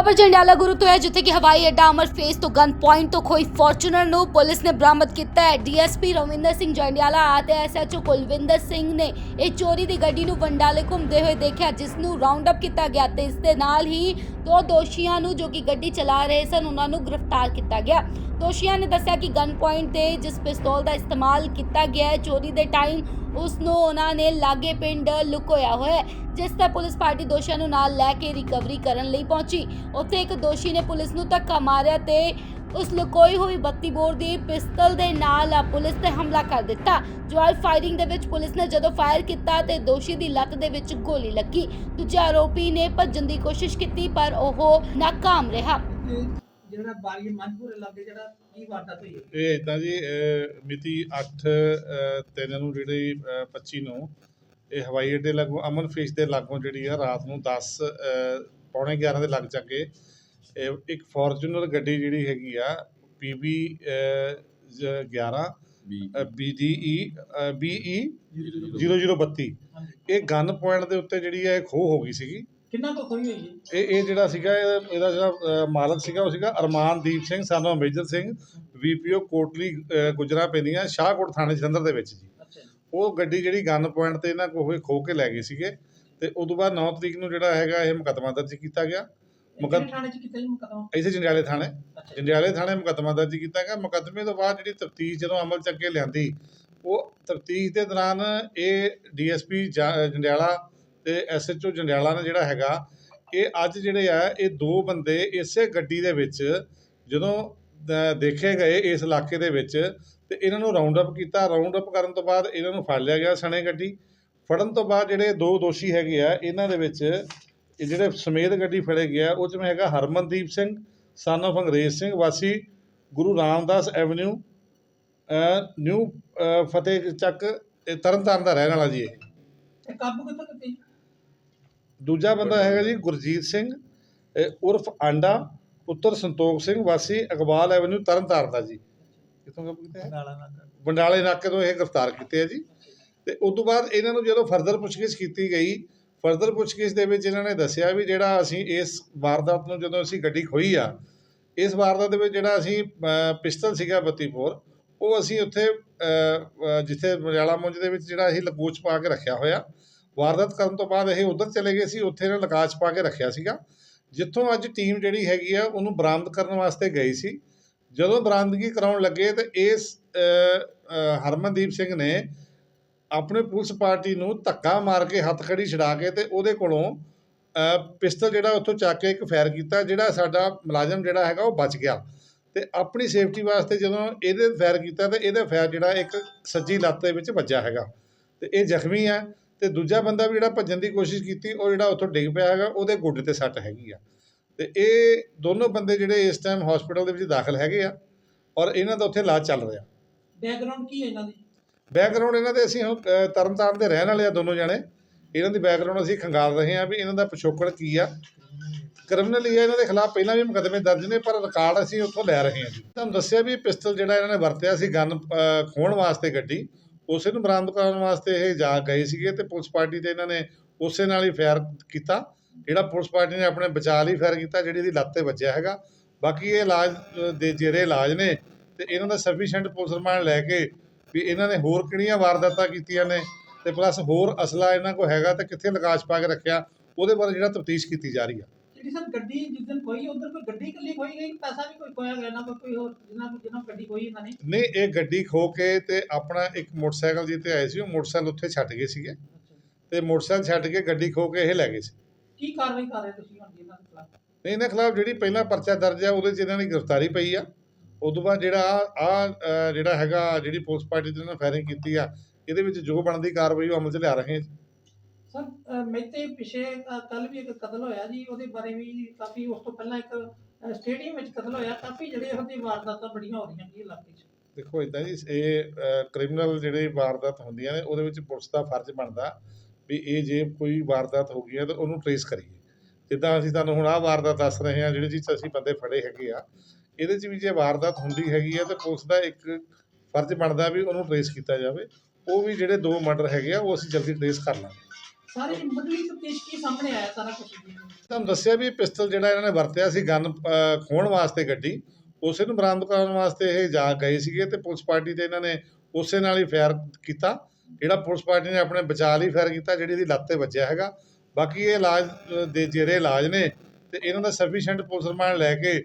ਖਬਰ ਜੰਡਿਆਲਾ ਗੁਰੂ ਤੋਂ ਹੈ, ਜਿੱਥੇ ਕਿ ਹਵਾਈ ਅੱਡਾ ਅਮਰ ਫੇਸ ਤੋਂ ਗਨ ਪੁਆਇੰਟ ਤੋਂ ਖੋਈ ਫੋਰਚੂਨਰ ਨੂੰ ਪੁਲਿਸ ਨੇ ਬਰਾਮਦ ਕੀਤਾ ਹੈ। ਡੀਐਸਪੀ ਰਵਿੰਦਰ ਸਿੰਘ ਜੰਡਿਆਲਾ ਅਤੇ ਐਸਐਚਓ ਕੁਲਵਿੰਦਰ ਸਿੰਘ ਨੇ ਇਹ ਚੋਰੀ ਦੀ ਗੱਡੀ ਨੂੰ ਵੰਡਾਲੇ ਘੁੰਮਦੇ ਹੋਏ ਦੇਖਿਆ, ਜਿਸ ਨੂੰ ਰਾਉਂਡ ਅਪ ਕੀਤਾ ਗਿਆ ਤੇ ਇਸ ਦੇ ਨਾਲ ਹੀ ਦੋ ਦੋਸ਼ੀਆਂ ਨੂੰ ਜੋ ਕਿ ਗੱਡੀ ਚਲਾ ਰਹੇ ਸਨ, ਉਹਨਾਂ ਨੂੰ ਗ੍ਰਿਫਤਾਰ ਕੀਤਾ ਗਿਆ। ਦੋਸ਼ੀਆਂ ਨੇ ਦੱਸਿਆ ਕਿ ਗਨ ਪੁਆਇੰਟ ਤੇ ਜਿਸ ਪਿਸਤੌਲ ਦਾ ਇਸਤੇਮਾਲ ਕੀਤਾ ਗਿਆ ਹੈ, ਚੋਰੀ ਦੇ ਟਾਈਮ ਉਸ ਨੂੰ ਉਹਨਾਂ ਨੇ ਲਾਗੇ ਪਿੰਡ ਲੁਕੋਇਆ ਹੋਇਆ ਜਿਸ ਦਾ ਪੁਲਿਸ ਪਾਰਟੀ ਦੋਸ਼ੀਆਂ ਨੂੰ ਨਾਲ ਲੈ ਕੇ ਰਿਕਵਰੀ ਕਰਨ ਲਈ ਪਹੁੰਚੀ। ਉੱਥੇ ਇੱਕ ਦੋਸ਼ੀ ਨੇ ਪੁਲਿਸ ਨੂੰ ਧੱਕਾ ਮਾਰਿਆ ਤੇ ਉਸ ਲੁਕੋਈ ਹੋਈ 32 ਬੋਰ ਦੀ ਪਿਸਤਲ ਦੇ ਨਾਲ ਪੁਲਿਸ ਤੇ ਹਮਲਾ ਕਰ ਦਿੱਤਾ। ਜਵਾਬ ਫਾਇਰਿੰਗ ਦੇ ਵਿੱਚ ਪੁਲਿਸ ਨੇ ਜਦੋਂ ਫਾਇਰ ਕੀਤਾ ਤੇ ਦੋਸ਼ੀ ਦੀ ਲੱਤ ਦੇ ਵਿੱਚ ਗੋਲੀ ਲੱਗੀ। ਦੂਜੇ ਆਰੋਪੀ ਨੇ ਭੱਜਣ ਦੀ ਕੋਸ਼ਿਸ਼ ਕੀਤੀ, ਪਰ ਉਹ ਨਾਕਾਮ ਰਿਹਾ। ਜਿਹੜਾ ਬਾਰੀ ਮਨਪੁਰ ਇਲਾਕੇ ਜਿਹੜਾ ਕੀ ਵਾਰਦਾਤ ਹੋਈ ਹੈ? ਇਹ ਇਦਾਂ ਜੀ ਮਿਤੀ 8 ਤਿੰਨ ਨੂੰ ਜਿਹੜੀ ਅਹ 25 ਨੂੰ ਇਹ ਹਵਾਈ ਅੱਡੇ ਲਾਗੋਂ ਅਮਨ ਫਿਸ਼ ਦੇ ਲਾਗੋਂ ਜਿਹੜੀ ਆ ਰਾਤ ਨੂੰ 10 ਅਹ ਪੌਣੇ 11 ਦੇ ਲੱਗ ਚੱਕੇ ਇਹ ਇੱਕ ਫੋਰਚੂਨਰ ਗੱਡੀ ਜਿਹੜੀ ਹੈਗੀ ਆ ਪੀਬੀ 11 BDE BE 0032 ਇਹ ਗਨ ਪੁਆਇੰਟ ਦੇ ਉੱਤੇ ਜਿਹੜੀ ਆ ਖੋਹ ਹੋ ਗਈ ਸੀਗੀ। ਕਿੰਨਾ ਕੁ ਖੋਈ ਹੋਈ ਹੈ ਇਹ ਇਹ ਜਿਹੜਾ ਸੀਗਾ ਇਹ- ਇਹਦਾ ਜਿਹੜਾ ਮਾਲਕ ਸੀਗਾ ਉਹ ਸੀਗਾ ਅਰਮਾਨਦੀਪ ਸਿੰਘ ਸਾਨੂੰ ਮੇਜਰ ਸਿੰਘ ਵੀਪੀਓ ਕੋਟਲੀ ਗੁਜਰਾਂ ਪੈਂਦੀਆਂ ਸ਼ਾਹਕੋਟ ਥਾਣੇ ਜਲੰਧਰ ਦੇ ਵਿੱਚ ਜੀ। ਅੱਛਾ ਜੀ। ਉਹ ਗੱਡੀ ਜਿਹੜੀ ਗਨ ਪੁਆਇੰਟ ਤੇ ਇਹਨਾਂ ਕੋਲ ਖੋ ਕੇ ਲੈ ਗਏ ਸੀਗੇ। ਤੇ ਉਦੋਂ ਬਾਅਦ 9 ਤਰੀਕ ਨੂੰ ਜਿਹੜਾ ਹੈਗਾ ਇਹ ਮੁਕੱਦਮਾ ਦਰਜ ਕੀਤਾ ਗਿਆ। ਮੁਕੱਦ- ਕਿਹੜੇ ਥਾਣੇ ਚ ਕੀਤਾ ਜੀ ਮੁਕਦਮਾ? ਇਸੇ ਜੰਡਿਆਲੇ ਥਾਣੇ। ਅੱਛਾ ਜੀ। ਜੰਡਿਆਲੇ ਥਾਣੇ ਮੁਕੱਦਮਾ ਦਰਜ ਕੀਤਾ ਗਿਆ। ਮੁਕੱਦਮੇ ਤੋਂ ਬਾਅਦ ਜਿਹੜੀ ਤਫਤੀਸ਼ ਜਦੋਂ ਅਮਲ ਚ ਅੱਗੇ ਲਿਆਂਦੀ ਉਹ ਤਫਤੀਸ਼ ਦੇ ਦੌਰਾਨ ਇਹ ਡੀਐਸਪੀ ਜੰਡਿਆਲਾ ਤੇ ਐਸਐਚਓ ਜੰਡਿਆਲਾ ਨੇ ਜਿਹੜਾ ਹੈਗਾ, ਇਹ ਅੱਜ ਜਿਹੜੇ ਆ, ਇਹ ਦੋ ਬੰਦੇ ਇਸੇ ਗੱਡੀ ਦੇ ਵਿੱਚ ਜਦੋਂ ਦੇਖੇ ਗਏ ਇਸ ਇਲਾਕੇ ਦੇ ਵਿੱਚ, ਤੇ ਇਹਨਾਂ ਨੂੰ ਰਾਉਂਡ ਅਪ ਕੀਤਾ। ਰਾਉਂਡ ਅਪ ਕਰਨ ਤੋਂ ਬਾਅਦ ਇਹਨਾਂ ਨੂੰ ਫੜ ਲਿਆ ਗਿਆ ਸਣੇ ਗੱਡੀ। ਫੜਨ ਤੋਂ ਬਾਅਦ ਜਿਹੜੇ ਦੋ ਦੋਸ਼ੀ ਹੈਗੇ ਆ, ਇਹਨਾਂ ਦੇ ਵਿੱਚ ਇਹ ਜਿਹੜੇ ਸਮੇਤ ਗੱਡੀ ਫੜੇ ਗਿਆ ਉਹ 'ਚ ਮੈਂ ਹੈਗਾ ਹਰਮਨਦੀਪ ਸਿੰਘ ਸਨ of ਅੰਗਰੇਜ਼ ਸਿੰਘ ਵਾਸੀ, ਗੁਰੂ ਰਾਮਦਾਸ ਐਵਨਿਊ ਨਿਊ ਫਤਿਹ ਚੱਕ ਇਹ ਤਰਨਤਾਰਨ ਦਾ ਰਹਿਣ ਵਾਲਾ ਜੀ ਇਹ। ਇਹ ਕਾਬੂ ਕਿੱਥੋਂ ਕੀਤੀ? ਦੂਜਾ ਬੰਦਾ ਹੈਗਾ ਜੀ ਗੁਰਜੀਤ ਸਿੰਘ ਇਹ ਉਰਫ ਆਂਡਾ ਪੁੱਤਰ ਸੰਤੋਖ ਸਿੰਘ ਵਾਸੀ ਇਕਬਾਲ ਐਵਨਿਊ ਤਰਨਤਾਰਨ ਦਾ ਜੀ। ਕਿੱਥੋਂ ਕਾਬੂ ਕੀਤਾ ਹੈ ਨਾਲਾ ਨਾ ਬੰਡਾਲੇ ਨਾਕੇ ਤੋਂ ਇਹ ਗ੍ਰਿਫਤਾਰ ਕੀਤੇ ਆ ਜੀ। ਤੇ ਉਸ ਤੋਂ ਬਾਅਦ ਇਹਨਾਂ ਨੂੰ ਜਦੋਂ ਫਰਦਰ ਪੁੱਛਗਿੱਛ ਕੀਤੀ ਗਈ ਫਰਦਰ ਪੁੱਛਗਿੱਛ ਦੇ ਵਿੱਚ ਇਹਨਾਂ ਨੇ ਦੱਸਿਆ ਵੀ ਜਿਹੜਾ ਅਸੀਂ ਇਸ ਵਾਰਦਾਤ ਨੂੰ ਜਦੋਂ ਅਸੀਂ ਗੱਡੀ ਖੋਈ ਆ ਇਸ ਵਾਰਦਾਤ ਦੇ ਵਿੱਚ ਜਿਹੜਾ ਅਸੀਂ ਪਿਸਤਲ ਸੀਗਾ 32 ਬੋਰ ਉਹ ਅਸੀਂ ਉੱਥੇ ਜਿੱਥੇ ਮਰਿਆਲਾ ਮੁੰਜ ਦੇ ਵਿੱਚ ਜਿਹੜਾ ਅਸੀਂ ਲਕੋਚ ਪਾ ਕੇ ਰੱਖਿਆ ਹੋਇਆ, ਵਾਰਦਾਤ ਕਰਨ ਤੋਂ ਬਾਅਦ ਇਹ ਉਧਰ ਚਲੇ ਗਏ ਸੀ, ਉੱਥੇ ਇਹਨਾਂ ਲਕਾਚ ਪਾ ਕੇ ਰੱਖਿਆ ਸੀਗਾ। ਜਿੱਥੋਂ ਅੱਜ ਟੀਮ ਜਿਹੜੀ ਹੈਗੀ ਆ, ਉਹਨੂੰ ਬਰਾਮਦ ਕਰਨ ਵਾਸਤੇ ਗਈ ਸੀ। ਜਦੋਂ ਬਰਾਮਦਗੀ ਕਰਾਉਣ ਲੱਗੇ ਤੇ ਇਸ ਹਰਮਨਦੀਪ ਸਿੰਘ ਨੇ ਆਪਣੇ ਪੁਲਿਸ ਪਾਰਟੀ ਨੂੰ ਧੱਕਾ ਮਾਰ ਕੇ ਹੱਥ ਖੜੀ ਛਡਾ ਕੇ ਤੇ ਉਹਦੇ ਕੋਲੋਂ ਪਿਸਤਲ ਜਿਹੜਾ ਉੱਥੋਂ ਚੱਕ ਕੇ ਇੱਕ ਫਾਇਰ ਕੀਤਾ, ਜਿਹੜਾ ਸਾਡਾ ਮੁਲਾਜ਼ਮ ਜਿਹੜਾ ਹੈਗਾ ਉਹ ਬਚ ਗਿਆ। ਤੇ ਆਪਣੀ ਸੇਫਟੀ ਵਾਸਤੇ ਜਦੋਂ ਇਹਦੇ ਫਾਇਰ ਕੀਤਾ ਤੇ ਇਹਦਾ ਫਾਇਰ ਜਿਹੜਾ ਇੱਕ ਸੱਜੀ ਲੱਤ ਦੇ ਵਿੱਚ ਵੱਜਾ ਹੈਗਾ। ਤੇ ਇਹ ਜ਼ਖਮੀ ਹੈ ਤੇ ਦੂਜਾ ਬੰਦਾ ਵੀ ਜਿਹੜਾ ਭੱਜਣ ਦੀ ਕੋਸ਼ਿਸ਼ ਕੀਤੀ ਉਹ ਜਿਹੜਾ ਉੱਥੋਂ ਡਿੱਗ ਪਿਆ ਹੈਗਾ ਉਹਦੇ ਗੋਡੇ ਤੇ ਸੱਟ ਹੈਗੀ ਆ। ਤੇ ਇਹ ਦੋਨੋਂ ਬੰਦੇ ਜਿਹੜੇ ਇਸ ਟਾਈਮ ਹਸਪੀਟਲ ਦੇ ਵਿੱਚ ਦਾਖਲ ਹੈਗੇ ਆ ਔਰ ਇਹਨਾਂ ਦਾ ਉੱਥੇ ਇਲਾਜ ਚੱਲ ਰਿਹਾ। ਬੈਕਗ੍ਰਾਉਂਡ ਕੀ ਹੈ ਇਹਨਾਂ ਦੀ? ਬੈਕਗ੍ਰਾਉਂਡ ਇਹਨਾਂ ਦੇ ਅਸੀਂ ਤਰਨਤਾਰਨ ਦੇ ਰਹਿਣ ਵਾਲੇ ਆ ਦੋਨੋਂ ਜਾਣੇ। ਇਹਨਾਂ ਦੀ ਬੈਕਗ੍ਰਾਉਂਡ ਅਸੀਂ ਖੰਗਾਲ ਰਹੇ ਹਾਂ ਵੀ ਇਹਨਾਂ ਦਾ ਪਿਛੋਕੜ ਕੀ ਆ। ਕ੍ਰਿਮੀਨਲ ਹੀ ਹੈ ਇਹਨਾਂ ਦੇ ਖਿਲਾਫ ਪਹਿਲਾਂ ਵੀ ਮੁਕੱਦਮੇ ਦਰਜ ਨੇ, ਪਰ ਰਿਕਾਰਡ ਅਸੀਂ ਉੱਥੋਂ ਲੈ ਰਹੇ ਹਾਂ ਜੀ। ਤੁਹਾਨੂੰ ਦੱਸਿਆ ਵੀ ਪਿਸਤਲ ਜਿਹੜਾ ਇਹਨਾਂ ਨੇ ਵਰਤਿਆ ਸੀ ਗਨ ਖੋਣ ਵਾਸਤੇ ਗੱਡੀ, ਉਸੇ ਨੂੰ ਬਰਾਮਦ ਕਰਾਉਣ ਵਾਸਤੇ ਇਹ ਜਾ ਗਏ ਸੀਗੇ ਤੇ ਪੁਲਿਸ ਪਾਰਟੀ ਤੇ ਇਹਨਾਂ ਨੇ ਉਸੇ ਨਾਲ ਹੀ ਫਾਇਰ ਕੀਤਾ, ਜਿਹੜਾ ਪੁਲਿਸ ਪਾਰਟੀ ਨੇ ਆਪਣੇ ਬਚਾਅ ਲਈ ਫਾਇਰ ਕੀਤਾ, ਜਿਹੜੀ ਇਹਦੀ ਲੱਤ ਤੇ ਵੱਜਿਆ ਹੈਗਾ। ਬਾਕੀ ਇਹ ਇਲਾਜ ਦੇ ਜਿਹੜੇ ਇਲਾਜ ਨੇ ਤੇ ਇਹਨਾਂ ਦਾ ਸਫੀਸ਼ੀਐਂਟ ਪੁਲਿਸ ਰਿਮਾਂਡ ਲੈ ਕੇ ਵੀ ਇਹਨਾਂ ਨੇ ਹੋਰ ਕਿਹੜੀਆਂ ਵਾਰਦਾਤਾਂ ਕੀਤੀਆਂ ਨੇ ਤੇ ਪਲੱਸ ਹੋਰ ਅਸਲਾ ਇਹਨਾਂ ਕੋਲ ਹੈਗਾ ਤੇ ਕਿੱਥੇ ਲਗਾਸ਼ ਪਾ ਕੇ ਰੱਖਿਆ, ਉਹਦੇ ਬਾਰੇ ਜਿਹੜਾ ਤਫਤੀਸ਼ ਕੀਤੀ ਜਾ ਰਹੀ ਆ। ਜਿਹੜੀ ਸਰ ਗੱਡੀ ਜਿਸ ਦਿਨ ਖੋਈ ਉਧਰ ਕੋਈ ਗੱਡੀ ਇਕੱਲੀ ਖੋਈ ਗਈ ਪੈਸਾ ਵੀ ਕੋਈ ਖੋਇਆ ਗਿਆ ਨਾ ਕੋਈ ਕੋਈ ਹੋਰ ਜਿੰਨਾ ਜਿੰਨਾ ਗੱਡੀ ਖੋਈ ਇਹਨਾਂ ਨੇ। ਨਹੀਂ ਇਹ ਗੱਡੀ ਖੋ ਕੇ ਤੇ ਆਪਣਾ ਇੱਕ ਮੋਟਰਸਾਈਕਲ ਜਿੱਤੇ ਆਏ ਸੀ ਉਹ ਮੋਟਰਸਾਈਕਲ ਉੱਥੇ ਛੱਡ ਗਏ ਸੀਗੇ। ਤੇ ਮੋਟਰਸਾਈਕਲ ਛੱਡ ਕੇ ਗੱਡੀ ਖੋ ਕੇ ਇਹ ਲੈ ਗਏ ਸੀ। ਕੀ ਕਾਰਵਾਈ ਕਰ ਰਹੇ ਤੁਸੀਂ ਹੁਣ ਜੀ ਇਹਨਾਂ ਦੇ ਖਿਲਾਫ? ਨਹੀਂ ਇਹਨਾਂ ਖਿਲਾਫ ਜਿਹੜੀ ਪਹਿਲਾ ਪਰਚਾ ਦਰਜ ਆ ਉਹਦੇ 'ਚ ਇਹਨਾਂ ਦੀ ਗ੍ਰਿਫਤਾਰੀ ਪਈ ਆ। ਉਸ ਤੋਂ ਬਾਅਦ ਜਿਹੜਾ ਆ ਜਿਹੜਾ ਹੈਗਾ ਜਿਹੜੀ ਪੁਲਿਸ ਪਾਰਟੀ ਤੇ ਇਹਨਾਂ ਫਾਇਰਿੰਗ ਕੀਤੀ ਆ ਇਹਦੇ ਵਿੱਚ ਜੋ ਬਣਦੀ ਕਾਰਵਾਈ ਉਹ ਅਮਲ 'ਚ ਲਿਆ ਰਹੇ ਹਾਂ ਸਰ ਅ, ਪਿਛੇ ਕੱਲ ਵੀ ਇੱਕ ਕਤਲ ਹੋਇਆ ਜੀ ਉਹਦੇ ਬਾਰੇ ਵੀ ਕਾਫੀ ਉਸ ਤੋਂ ਪਹਿਲਾਂ ਇੱਕ ਸਟੇਡੀਅਮ ਵਿੱਚ ਕਤਲ ਹੋਇਆ। ਕਾਫੀ ਜਿਹੜੇ ਇਹੋ ਜਿਹੇ ਵਾਰਦਾਤਾਂ ਬੜੀਆਂ ਹੋ ਰਹੀਆਂ ਜੀ ਇਲਾਕੇ 'ਚ। ਦੇਖੋ ਇਦਾਂ ਜੀ ਇਹ ਕ੍ਰਿਮੀਨਲ ਜਿਹੜੇ ਵਾਰਦਾਤ ਹੁੰਦੀਆਂ ਨੇ ਉਹਦੇ ਵਿੱਚ ਪੁਲਿਸ ਦਾ ਫਰਜ਼ ਬਣਦਾ ਵੀ ਇਹ ਜੇ ਕੋਈ ਵਾਰਦਾਤ ਹੋ ਗਈ ਹੈ ਤਾਂ ਉਹਨੂੰ ਟਰੇਸ ਕਰੀਏ। ਜਿੱਦਾਂ ਅਸੀਂ ਤੁਹਾਨੂੰ ਹੁਣ ਆਹ ਵਾਰਦਾਤ ਦੱਸ ਰਹੇ ਹਾਂ ਜਿਹੜੇ ਜਿਸ ਅਸੀਂ ਬੰਦੇ ਫੜੇ ਹੈਗੇ ਆ ਇਹਦੇ 'ਚ ਵੀ ਜੇ ਵਾਰਦਾਤ ਹੁੰਦੀ ਹੈਗੀ ਆ ਤਾਂ ਪੁਲਿਸ ਦਾ ਇੱਕ ਫਰਜ਼ ਬਣਦਾ ਵੀ ਉਹਨੂੰ ਟਰੇਸ ਕੀਤਾ ਜਾਵੇ। ਉਹ ਵੀ ਜਿਹੜੇ ਦੋ ਮਰਡਰ ਹੈਗੇ ਆ ਉਹ ਅਸੀਂ ਜਲਦੀ ਟਰੇਸ ਕਰ ਲਾਂਗੇ। ਸਾਰੀ ਮੁੱਢਲੀ ਤਫਤੀਸ਼ ਕੀ ਸਾਹਮਣੇ ਆਇਆ ਸਾਰਾ ਕੁਝ ਤੁਹਾਨੂੰ ਦੱਸਿਆ ਵੀ ਪਿਸਤਲ ਜਿਹੜਾ ਇਹਨਾਂ ਨੇ ਵਰਤਿਆ ਸੀ ਗਨ ਖੋਣ ਵਾਸਤੇ ਗੱਡੀ, ਉਸੇ ਨੂੰ ਬਰਾਮਦ ਕਰਨ ਵਾਸਤੇ ਇਹ ਜਾ ਗਏ ਸੀਗੇ ਤੇ ਪੁਲਿਸ ਪਾਰਟੀ ਤੇ ਇਹਨਾਂ ਨੇ ਉਸੇ ਨਾਲ ਹੀ ਫਾਇਰ ਕੀਤਾ। ਜਿਹੜਾ ਪੁਲਿਸ ਪਾਰਟੀ ਨੇ ਆਪਣੇ ਬਚਾਅ ਲਈ ਫਾਇਰ ਕੀਤਾ, ਜਿਹੜੀ ਇਹਦੀ ਲੱਤ ਤੇ ਵੱਜਿਆ ਹੈਗਾ। ਬਾਕੀ ਇਹ ਇਲਾਜ ਦੇ ਜਿਹੜੇ ਇਲਾਜ ਨੇ ਤੇ ਇਹਨਾਂ ਦਾ ਸਫੀਸ਼ੀਐਂਟ ਪੁਲਿਸ ਰਿਮਾਂਡ ਲੈ ਕੇ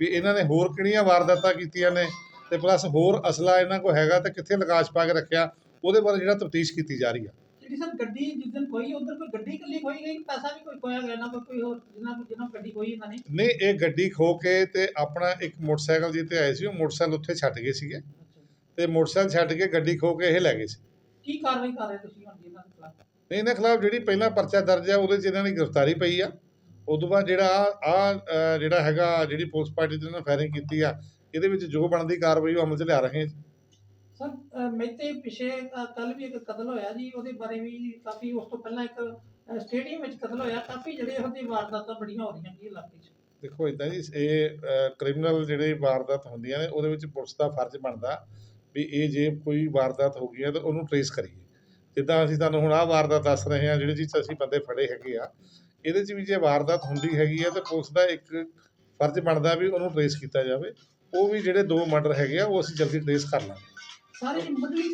ਵੀ ਇਹਨਾਂ ਨੇ ਹੋਰ ਕਿਹੜੀਆਂ ਵਾਰਦਾਤਾਂ ਕੀਤੀਆਂ ਨੇ ਤੇ ਪਲੱਸ ਹੋਰ ਅਸਲਾ ਇਹਨਾਂ ਕੋਲ ਹੈਗਾ ਤੇ ਕਿੱਥੇ ਲਗਾਸ਼ ਪਾ ਕੇ ਰੱਖਿਆ, ਉਹਦੇ ਬਾਰੇ ਜਿਹੜਾ ਤਫਤੀਸ਼ ਕੀਤੀ ਜਾ ਰਹੀ ਆ। ਜਿਹੜੀ ਸਰ ਗੱਡੀ ਜਿਸ ਦਿਨ ਕੋਈ ਉਧਰ ਕੋਈ ਗੱਡੀ ਇਕੱਲੀ ਖੋਈ ਗਈ? ਪੈਸਾ ਵੀ ਕੋਈ ਖੋਇਆ ਗਿਆ ਨਾ ਕੋਈ ਕੋਈ ਹੋਰ ਜਿੰਨਾ ਜਿੰਨਾ ਗੱਡੀ ਖੋਈ ਇਹਨਾਂ ਨੇ? ਨਹੀਂ ਇਹ ਗੱਡੀ ਖੋ ਕੇ ਤੇ ਆਪਣਾ ਇੱਕ ਮੋਟਰਸਾਈਕਲ ਜਿੱਤੇ ਆਏ ਸੀ ਉਹ ਮੋਟਰਸਾਈਕਲ ਉੱਥੇ ਛੱਡ ਗਏ ਸੀਗੇ। ਤੇ ਮੋਟਰਸਾਈਕਲ ਛੱਡ ਕੇ ਗੱਡੀ ਖੋ ਕੇ ਇਹ ਲੈ ਗਏ ਸੀ। ਕੀ ਕਾਰਵਾਈ ਕਰ ਰਹੇ ਤੁਸੀਂ ਹੁਣ ਇਹਨਾਂ ਦੇ ਖਿਲਾਫ? ਤੇ ਇਹਨਾਂ ਖਿਲਾਫ ਜਿਹੜੀ ਪਹਿਲਾਂ ਪਰਚਾ ਦਰਜ ਆ ਉਹਦੇ 'ਚ ਇਹਨਾਂ ਦੀ ਗ੍ਰਿਫਤਾਰੀ ਪਈ ਆ। ਉਦੋਂ ਬਾਅਦ ਜਿਹੜਾ ਆ ਜਿਹੜਾ ਹੈਗਾ ਜਿਹੜੀ ਪੁਲਿਸ ਪਾਰਟੀ ਦੇ ਨਾਲ ਫਾਇਰਿੰਗ ਕੀਤੀ ਆ ਇਹਦੇ ਵਿੱਚ ਜੋ ਬਣਦੀ ਕਾਰਵਾਈ ਉਹ ਅਮਲ 'ਚ ਲਿਆ ਰਹੇ ਹਾਂ ਸਰ, ਅਹ ਪਿਛੇ ਕੱਲ ਵੀ ਇੱਕ ਕਤਲ ਹੋਇਆ ਜੀ, ਉਹਦੇ ਬਾਰੇ ਵੀ ਕਾਫੀ ਉਸ ਤੋਂ ਪਹਿਲਾਂ ਇੱਕ ਸਟੇਡੀਅਮ ਵਿੱਚ ਕਤਲ ਹੋਇਆ। ਕਾਫੀ ਜਿਹੜੇ ਉਹਦੀ ਵਾਰਦਾਤਾਂ ਬੜੀਆਂ ਹੋ ਰਹੀਆਂ ਜੀ ਇਲਾਕੇ 'ਚ। ਦੇਖੋ ਇਦਾਂ ਜੀ, ਇਹ ਕ੍ਰਿਮੀਨਲ ਜਿਹੜੇ ਵਾਰਦਾਤ ਹੁੰਦੀਆਂ ਨੇ, ਉਹਦੇ ਵਿੱਚ ਪੁਲਿਸ ਦਾ ਫਰਜ਼ ਬਣਦਾ ਵੀ ਇਹ ਜੇ ਕੋਈ ਵਾਰਦਾਤ ਹੋ ਗਈ ਹੈ, ਤਾਂ ਉਹਨੂੰ ਟਰੇਸ ਕਰੀਏ। ਜਿੱਦਾਂ ਅਸੀਂ ਤੁਹਾਨੂੰ ਹੁਣ ਆਹ ਵਾਰਦਾਤ ਦੱਸ ਰਹੇ ਹਾਂ, ਜਿਹੜੇ ਜਿਸ ਅਸੀਂ ਬੰਦੇ ਫੜੇ ਹੈਗੇ ਆ, ਇਹਦੇ 'ਚ ਵੀ ਜੇ ਵਾਰਦਾਤ ਹੁੰਦੀ ਹੈਗੀ ਆ ਤਾਂ ਪੁਲਿਸ ਦਾ ਇੱਕ ਫਰਜ਼ ਬਣਦਾ ਵੀ ਉਹਨੂੰ ਟਰੇਸ ਕੀਤਾ ਜਾਵੇ। ਉਹ ਵੀ ਜਿਹੜੇ ਦੋ ਮਰਡਰ ਹੈਗੇ ਆ, ਉਹ ਅਸੀਂ ਜਲਦੀ ਟਰੇਸ ਕਰ ਲਾਂਗੇ। ਸਾਰੇ ਮੁੱਢਲੀ